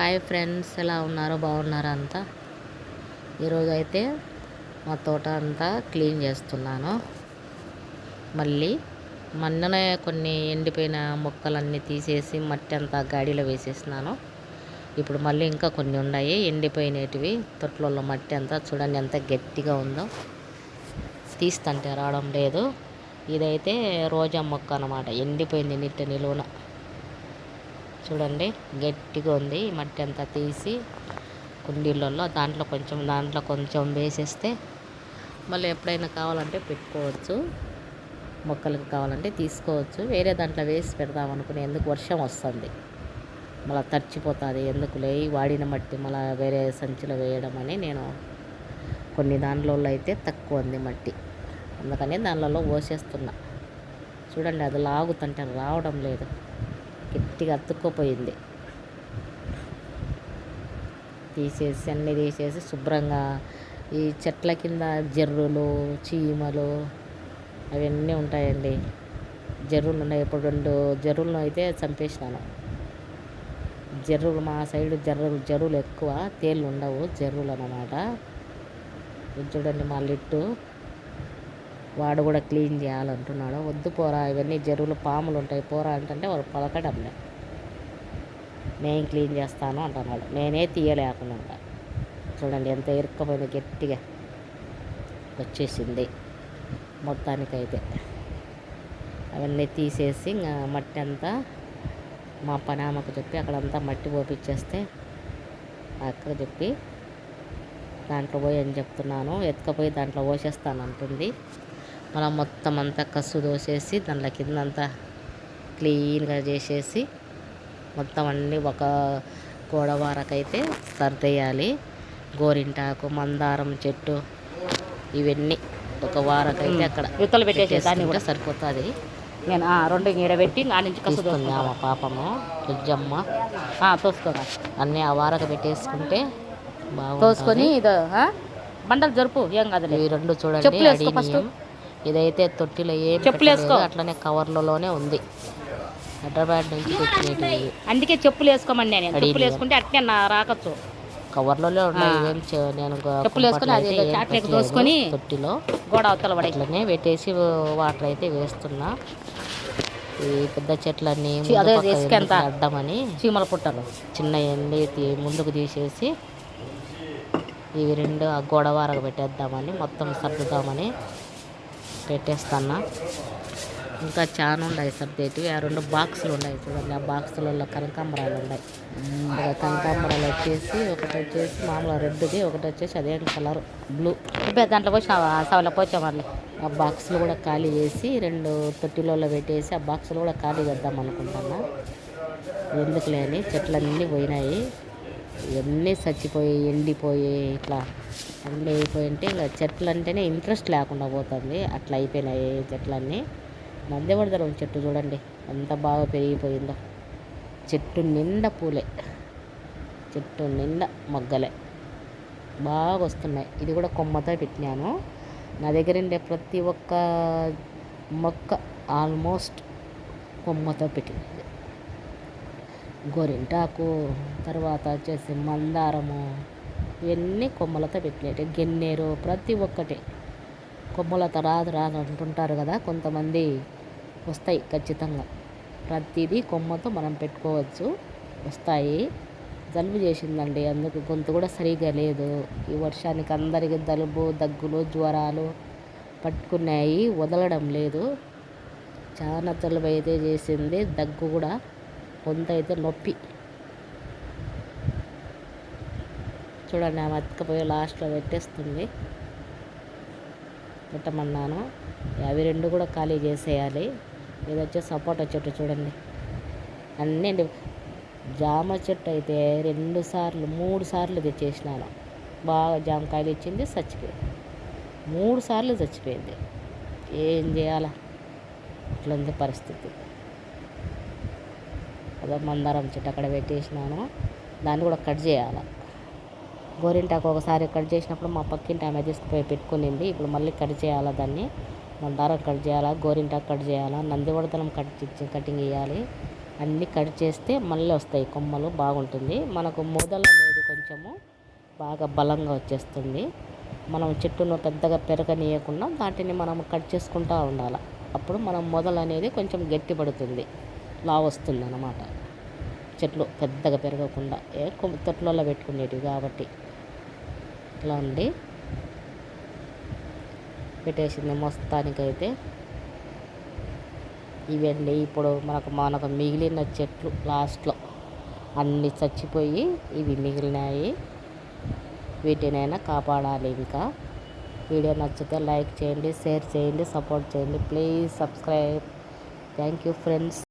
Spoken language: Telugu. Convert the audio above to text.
హాయ్ ఫ్రెండ్స్ ఎలా ఉన్నారో? బాగున్నారా అంతా? ఈరోజు అయితే మా తోట అంతా క్లీన్ చేస్తున్నాను. మళ్ళీ మొన్ననే కొన్ని ఎండిపోయిన మొక్కలన్నీ తీసేసి మట్టి అంతా గాడిలో వేసేసినాను. ఇప్పుడు మళ్ళీ ఇంకా కొన్ని ఉన్నాయి. ఎండిపోయినటివి తొట్లలో మట్టి అంతా చూడండి ఎంత గట్టిగా ఉందో. తీస్తుంటే రావడం లేదు. ఇదైతే రోజా మొక్క అన్నమాట. ఎండిపోయింది నిట్ట నిలువున. చూడండి గట్టిగా ఉంది. మట్టి అంతా తీసి కుండీలలో దాంట్లో కొంచెం దాంట్లో కొంచెం వేసేస్తే మళ్ళీ ఎప్పుడైనా కావాలంటే పెట్టుకోవచ్చు. మొక్కలకు కావాలంటే తీసుకోవచ్చు. వేరే దాంట్లో వేసి పెడదాం అనుకుని ఎందుకు వర్షం వస్తుంది? మళ్ళీ తడిచిపోతుంది. ఎందుకులే? లేయి వాడిన మట్టి మళ్ళీ వేరే సంచిలో వేయడం అని నేను కొన్ని దాంట్లో అయితే తక్కువ ఉంది మట్టి. అందుకని దానిలలో పోసేస్తున్నా. చూడండి అది లాగుతుంటే రావడం లేదు. గట్టిగా అతుక్కుపోయింది. తీసేసి అన్నీ తీసేసి శుభ్రంగా ఈ చెట్ల కింద జర్రులు చీమలు అవన్నీ ఉంటాయండి. జర్రులు ఉన్నాయి. ఇప్పుడు రెండు జర్రులను అయితే చంపేసినాను. జర్రులు మా సైడ్ జర్రులు జర్రులు ఎక్కువ తేళ్ళు ఉండవు జర్రులు అన్నమాట. చూడండి మా లిట్టు. వాడు కూడా క్లీన్ చేయాలంటున్నాడు. వద్దు పోరా ఇవన్నీ జరువులు పాములు ఉంటాయి పోరా అంటే వాడు పలకడం నేను క్లీన్ చేస్తాను అంటున్నాడు. నేనే తీయలేకుండా చూడండి ఎంత ఇరుక్కపోయిన గట్టిగా వచ్చేసింది మొత్తానికైతే. అవన్నీ తీసేసి ఇంకా మట్టి అంతా మా పనామకు చెప్పి అక్కడంతా మట్టి పోపించేస్తే అక్కడ చెప్పి దాంట్లో పోయి అని చెప్తున్నాను. ఎత్తుకపోయి దాంట్లో పోసేస్తాను అంటుంది మనం మొత్తం అంతా కసు దోసేసి దాంట్లో కింద అంతా క్లీన్గా చేసేసి మొత్తం అన్నీ ఒక గోడవారకైతే సర్దేయాలి. గోరింటాకు మందారం చెట్టు ఇవన్నీ ఒక వారకైతే అక్కడ యుత్తలు పెట్టేసి దాన్ని కూడా. సరిపోతుంది. నేను రెండు ఈడ పెట్టి ఆ నుంచి కసు తీసుకుంది ఆమె పాపము తుజ్జమ్మ తోసుకోగా అన్నీ ఆ వారకు పెట్టేసుకుంటే బాగుంటుంది. తోసుకొని ఇది బండలు జరుపు ఏం కాదులే. ఇవి రెండు చూడండి ఫస్ట్. ఇదైతే తొట్టిలో ఏం చెప్పులు అట్లనే కవర్లలోనే ఉంది. హైదరాబాద్ నుంచి తెచ్చినవి అందుకే చెప్పులు వేసుకోమని నేను. చెప్పులు. వేసుకుంటే అట్నే నా రాకచ్చు. కవర్లలో నేను చెప్పులు వేసుకొని దోసుకొని తొట్టిలో గోడ అవతల పడే అట్లనే పెట్టేసి వాటర్ అయితే వేస్తున్నా. ఈ పెద్ద చెట్లన్నీ అడ్డమని చీమల పుట్టలు. చిన్న ఎండి ముందుకు తీసేసి ఇవి రెండు ఆ గోడవారకు పెట్టేద్దామని మొత్తం సర్దుదామని పెట్టేస్తాను. ఇంకా చాలా ఉన్నాయి సర్దేటివి ఆ రెండు బాక్సులు ఉన్నాయి చూడండి. ఆ బాక్సులలో కనకాంబరాలు ఉన్నాయి. కనకాంబరాలు వచ్చేసి ఒకటి వచ్చేసి మామూలు రెడ్ది ఒకటి వచ్చేసి అదే కలర్ బ్లూ దాంట్లో పోసినావా సవలో పోచా ఆ బాక్సులు కూడా ఖాళీ చేసి రెండు తొట్టిలలో పెట్టేసి ఆ బాక్సులు కూడా ఖాళీ చేద్దాం అనుకుంటున్నా. ఎందుకులే అని చెట్లన్నీ పోయినాయి. ఇవన్నీ చచ్చిపోయి ఎండిపోయి ఇట్లా అన్నీ అయిపోయి అంటే ఇంకా చెట్లు అంటేనే ఇంట్రెస్ట్ లేకుండా పోతుంది. అట్లా అయిపోయినాయి చెట్లన్నీ. నందివర్ధనం చెట్టు చూడండి ఎంత బాగా పెరిగిపోయిందో. చెట్టు నిండా పూలే. చెట్టు నిండా మొగ్గలే. బాగా వస్తున్నాయి. ఇది కూడా కొమ్మతో పెట్టినాను. నా దగ్గర ఉండే ప్రతి ఒక్క మొక్క ఆల్మోస్ట్ కొమ్మతో పెట్టినది గోరింటాకు తర్వాత వచ్చేసి మందారము ఇవన్నీ కొమ్మలతో పెట్టినట్టు గెన్నేరు ప్రతి ఒక్కటి. కొమ్మలతో రాదు రాదు అంటుంటారు కదా కొంతమంది వస్తాయి ఖచ్చితంగా. ప్రతిదీ కొమ్మతో మనం పెట్టుకోవచ్చు. వస్తాయి. జలుబు చేసిందండి అందుకు గొంతు కూడా సరిగా లేదు. ఈ వర్షానికి అందరికీ జలుబు దగ్గులు జ్వరాలు పట్టుకున్నాయి వదలడం లేదు. చాలా జలుబు అయితే చేసింది దగ్గు కూడా కొంత అయితే నొప్పి. చూడండి ఆమె అతకపోయి లాస్ట్లో పెట్టేస్తుంది. పెట్టమన్నాను. అవి రెండు కూడా ఖాళీ చేసేయాలి. ఇది వచ్చి సపోటా చెట్టు చూడండి. అన్నీ జామ చెట్టు అయితే రెండు సార్లు మూడు సార్లు తెచ్చేసినాను. బాగా జామకాయలు ఇచ్చింది చచ్చిపోయింది. మూడు సార్లు చచ్చిపోయింది. ఏం చేయాలా? అట్లుంది పరిస్థితి. అదో మందారం చెట్టు అక్కడ పెట్టేసినాను. దాన్ని కూడా కట్ చేయాలి. గోరింటాకు ఒకసారి కట్ చేసినప్పుడు మా పక్కింటి ఆమె తీసుకుపోయి పెట్టుకునింది. ఇప్పుడు మళ్ళీ కట్ చేయాలా దాన్ని? మందారం కట్ చేయాలా? గోరింటాకు కట్ చేయాలా? నందివర్ధనం కట్ కటింగ్ వేయాలి అన్నీ కట్ చేస్తే మళ్ళీ వస్తాయి కొమ్మలు బాగుంటుంది. మనకు మొదలు అనేది కొంచెము బాగా బలంగా వచ్చేస్తుంది. మనం చెట్టును పెద్దగా పెరగనీయకుండా వాటిని మనం కట్ చేసుకుంటూ ఉండాలి. అప్పుడు మనం మొదలు అనేది కొంచెం గట్టి పడుతుంది లావు వస్తుంది అన్నమాట చెట్లు పెద్దగా పెరగకుండా ఏ తొట్లలో పెట్టుకునేటివి కాబట్టి. ఇట్లా ఉండి పెట్టేసింది మొత్తానికైతే. ఇవండి ఇప్పుడు మనకు మనకు మిగిలిన చెట్లు లాస్ట్లో అన్నీ చచ్చిపోయి ఇవి మిగిలినాయి. వీటినైనా కాపాడాలి ఇంకా. వీడియో నచ్చితే లైక్ చేయండి షేర్ చేయండి సపోర్ట్ చేయండి. Please subscribe. Thank you friends.